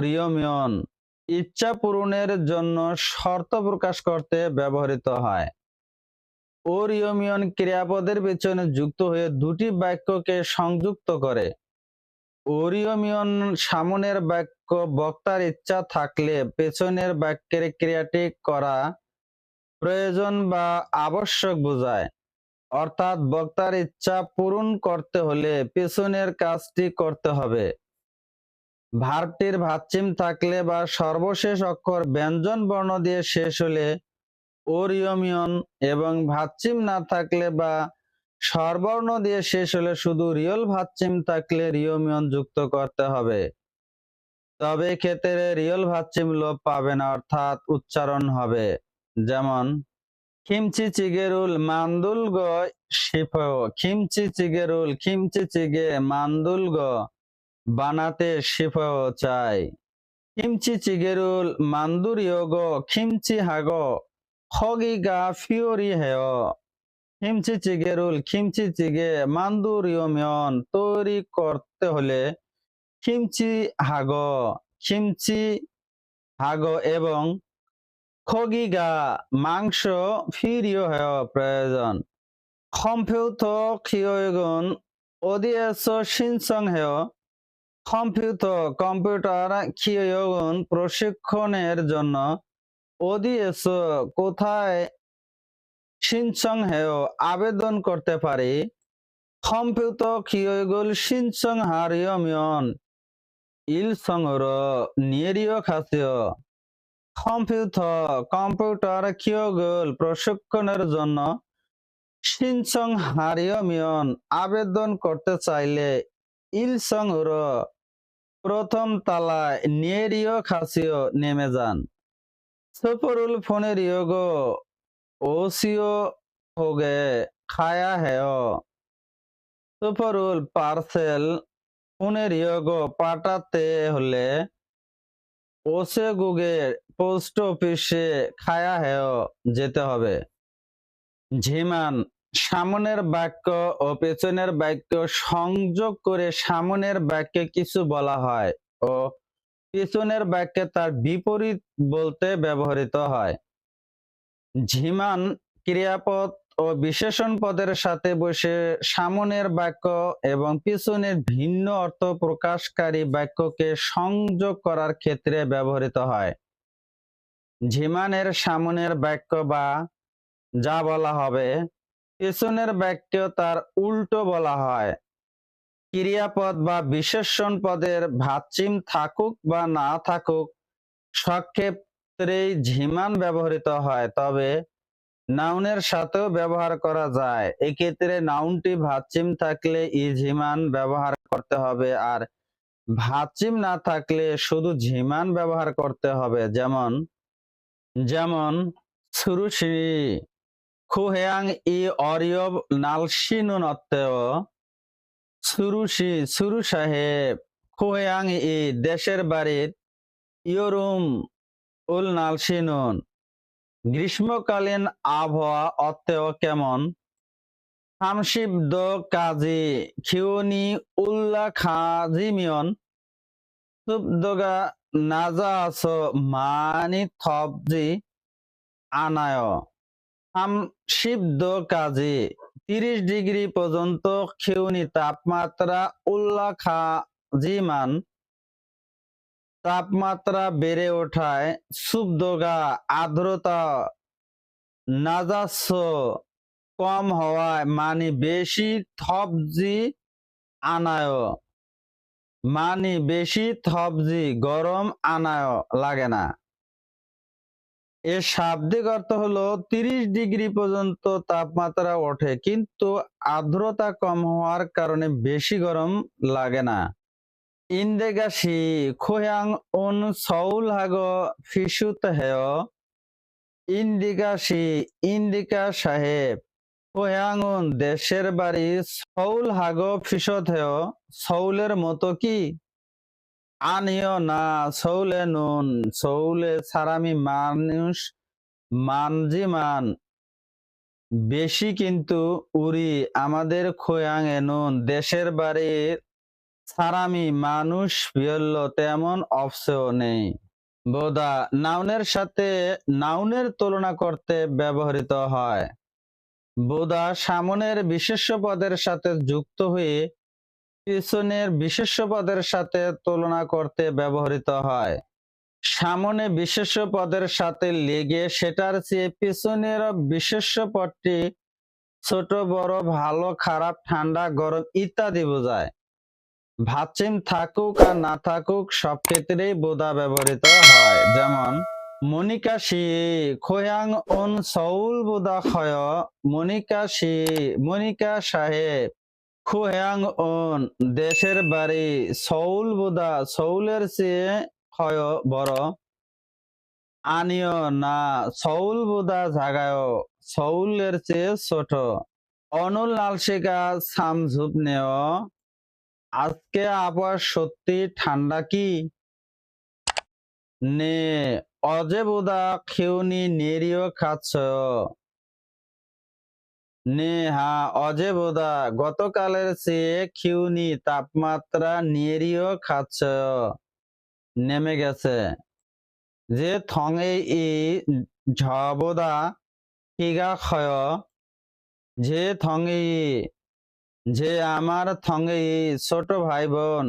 রিয়মিয়ন ইচ্ছা পূরণের জন্য শর্ত প্রকাশ করতে ব্যবহৃত হয়। অরিয়মিয়ন ক্রিয়াপদের পেছনে যুক্ত হয়ে দুটি বাক্যকে সংযুক্ত করে। অরিয়মিয়ন সামনের বাক্য বক্তার ইচ্ছা থাকলে পেছনের বাক্যের ক্রিয়াটি করা প্রয়োজন বা আবশ্যক বোঝায়। অর্থাৎ বক্তার ইচ্ছা পূরণ করতে হলে পেছনের কাজটি করতে হবে। ভার্বটির ভাচ্চিম থাকলে বা সর্বশেষ অক্ষর ব্যঞ্জন বর্ণ দিয়ে শেষ হলে অরিয়মিয়ন এবং ভাচ্চিম না থাকলে বা স্বরবর্ণ দিয়ে শেষ হলে শুধু রিয়ল ভাচ্চিম থাকলে রিয়মিয়ন যুক্ত করতে হবে। তবে ক্ষেত্রে রিয়ল ভাচ্চিম লোপ পাবে না, অর্থাৎ উচ্চারণ হবে। যেমন, খিমচি চিগেরুল মান্দুল গ শিফয় খিমচি চিগেরুল খিমচি চিগে মান্দুল গ। বানাতে শিফয় চাই। খিমচি চিগেরুল মান্দুরিয় গ খিমচি হাগ হগি গা ফিওরি হেয়। খিমচি চিগেরুল খিমচি চিগে মান্দুরিয় মিয়ন তৈরি করতে হলে খিমচি হাগ খিমচি হাগ এবং খগিগা মাংস ফিরিও হেয় প্রয়োজন। সম্পেউথ খিয়গুন ওদিএস সিনসং হেয়। সম্পেউথ কম্পিউটার খিয়গুন প্রশিক্ষণের জন্য ওদিএস কোথায় সিনসং হেয় আবেদন করতে পারি? সম্পেউথ খিয়গুল সিনসং হারিয়মিয়ন ইলসংর নিয়েরিয় খাসিয়। কম্পিউটার কম্পিউটার কিয়গল প্রশিক্ষণের জন্য সিনসং হারিয়মিয়ন আবেদন করতে চাইলে ইলসং র প্রথম তালায় নিয়েরিয় খাসিও নেমে যান। সুপরুল ফোনের ইয়োগ ওসিও হোগে খায়া হেও সুপরুল পার্সেল ফোনের ইয়োগ পাঠাতে হলে ওসে গুগে পোস্ট অফিসে খায়া হেও যেতে হবে। ঝিমান সামনের বাক্য ও পেছনের বাক্য সংযোগ করে সামনের বাক্যে কিছু বলা হয় ও পেছনের বাক্যে তার বিপরীত বলতে ব্যবহৃত হয়। ঝিমান ক্রিয়াপদ ও বিশেষণ পদের সাথে বসে সামনের বাক্য এবং পিছনের ভিন্ন অর্থ প্রকাশকারী বাক্যকে সংযোগ করার ক্ষেত্রে ব্যবহৃত হয়। ঝিমানের সামনের বাক্য বা যা বলা হবে পেছনের বাক্য তার উল্টো বলা হয়। ক্রিয়াপদ বা বিশেষণ পদের ভাচ্চিম থাকুক বা না থাকুক সক্ষেত্রেই ঝিমান ব্যবহৃত হয়, তবে নাউনের সাথেও ব্যবহার করা যায়। এক্ষেত্রে নাউনটি ভাচ্চিম থাকলে ই ঝিমান ব্যবহার করতে হবে, আর ভাচিম না থাকলে শুধু ঝিমান ব্যবহার করতে হবে, যেমন যেমন সুরুশি খুহেয়াং ই অরিয়ব নালসিনুন অত্তেও সুরুশি সুরু সাহেব খুহেয়াং ই দেশের বাড়ির ইয়রুম উল নালসিনুন। গ্রীষ্মকালীন আবহাওয়া অত্তেও কেমন? হামশিব্দ কাজী খিউনি উল্লা খাজিমিয়ন। সুবদগা নাজা আস মানি থবজি আনায় হামশিব্দ কাজী তিরিশ ডিগ্রি পর্যন্ত খিউনি তাপমাত্রা উল্লা খাজিমান তাপমাত্রা বেড়ে ওঠায় সুবদগা আর্দ্রতা নাজাস কম হওয়ায় মানে বেশি থবজি আনায়। মানে বেশি থবজি গরম আনায় লাগে না। এর শাব্দিক অর্থ হলো তিরিশ ডিগ্রি পর্যন্ত তাপমাত্রা ওঠে, কিন্তু আর্দ্রতা কম হওয়ার কারণে বেশি গরম লাগে না। ইন্দেগাসি, খোয়াং উন সৌল হাগ ফিসুত হেয়। ইন্দিকাশি ইন্দিকা সাহেব। খোয়াঙ্গুন দেশের বাড়ি সৌল হাগ ফিসত হেয়। সৌলের মতো কি? আনিও না, সৌলে নুন, সৌলে সারামি মানুষ মানজিমান বেশি কিন্তু উড়ি আমাদের খোয়াং নুন, দেশের বাড়ির সারামি মানুষ বিয়ল্য, তেমন অপসেও নেই। বোদা, নাউনের সাথে নাউনের তুলনা করতে ব্যবহৃত হয়। বোদা, সামনের বিশেষ্য পদের সাথে যুক্ত হয়ে পিছনের বিশেষ্য পদের সাথে তুলনা করতে ব্যবহৃত হয়। সামনে বিশেষ্য পদের সাথে লেগে সেটার চেয়ে পিছনের বিশেষ্য পদটি ছোট, বড়, ভালো, খারাপ, ঠান্ডা, গরম ইত্যাদি বোঝায়। ভাচিম থাকুক আর না থাকুক সব ক্ষেত্রেই বোদা ব্যবহৃত হয়। যেমন মনিকা শি খোয়াং ওন সৌল বোদা খয় মনিকা শি মনিকা সাহেব। খোয়াং ওন দেশের বাড়ি সৌল বোদা সৌলের চেয়ে খয় বড়। আনিও না সৌল বোদা জাগায় সৌলের চেয়ে ছোট। অনুল লালশিকা সামঝুপ নেও। আজকে আবহাওয়া সত্যি ঠান্ডা কি? নে, অজে বোদা, খেউনি নেরিও খাচ্ছ। নে হা অজে বোদা গতকালের চেয়ে খিউনি তাপমাত্রা নেরিও খাচ্ছ। নেমে গেছে। যে থঙে ই ঝবোদা কিগা খয় যে থঙে যে আমার থঙে ছোট ভাই বোন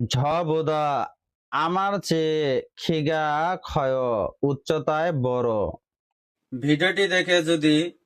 ঝবোদা, আমার চেয়ে খিগা ক্ষয়, উচ্চতায় বড়। ভিডিওটি দেখে যদি